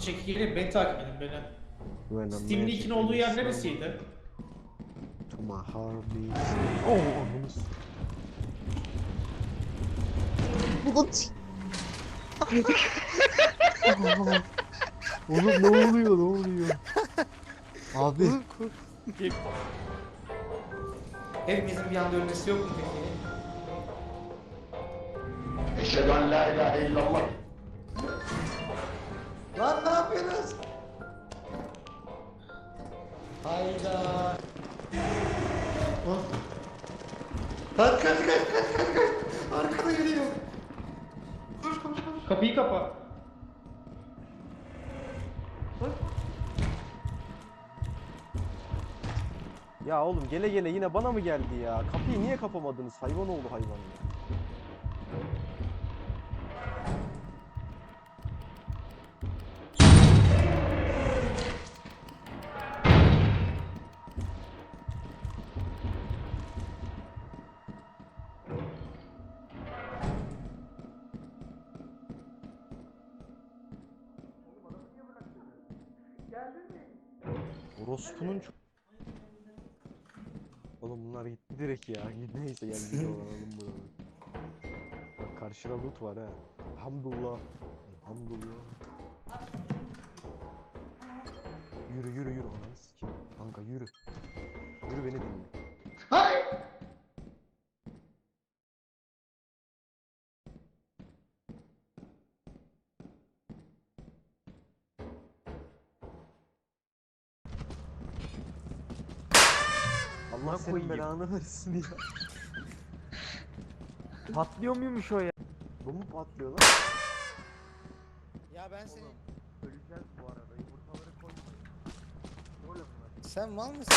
çekilin beni takip edin beni. When a magic ilkin olduğu yer is neresiydi? To my heartbeat. Oh, ananı s- Aa, Oğlum ne oluyor ne oluyor? Abi Hepimizin bir anda ölmesi yok mu peki? Eşhedü en la ilahe illallah. Lan yapıyorsunuz? Hayda. Lan. Kaç kaç kaç kaç kaç kaç. Arkada geliyor. Koş koş koş. Kapıyı kapa. ya oğlum gele gele yine bana mı geldi ya? Kapıyı niye kapamadınız? Hayvan oldu hayvan ya. Orospu'nun çok... Oğlum bunlar gitti direkt ya. Neyse gel bir dolanalım buraları. Bak karşıda loot var ha. Hamdullah. Hamdullah. Yürü yürü yürü ananı sikeyim. Kanka yürü. Yürü beni dinle. Allah senin koyayım. belanı versin ya. Patlıyor muymuş o ya? Bu mu patlıyor lan? Ya ben seni... Öleceğiz bu arada. Yumurtaları bunlar. Sen mal mısın?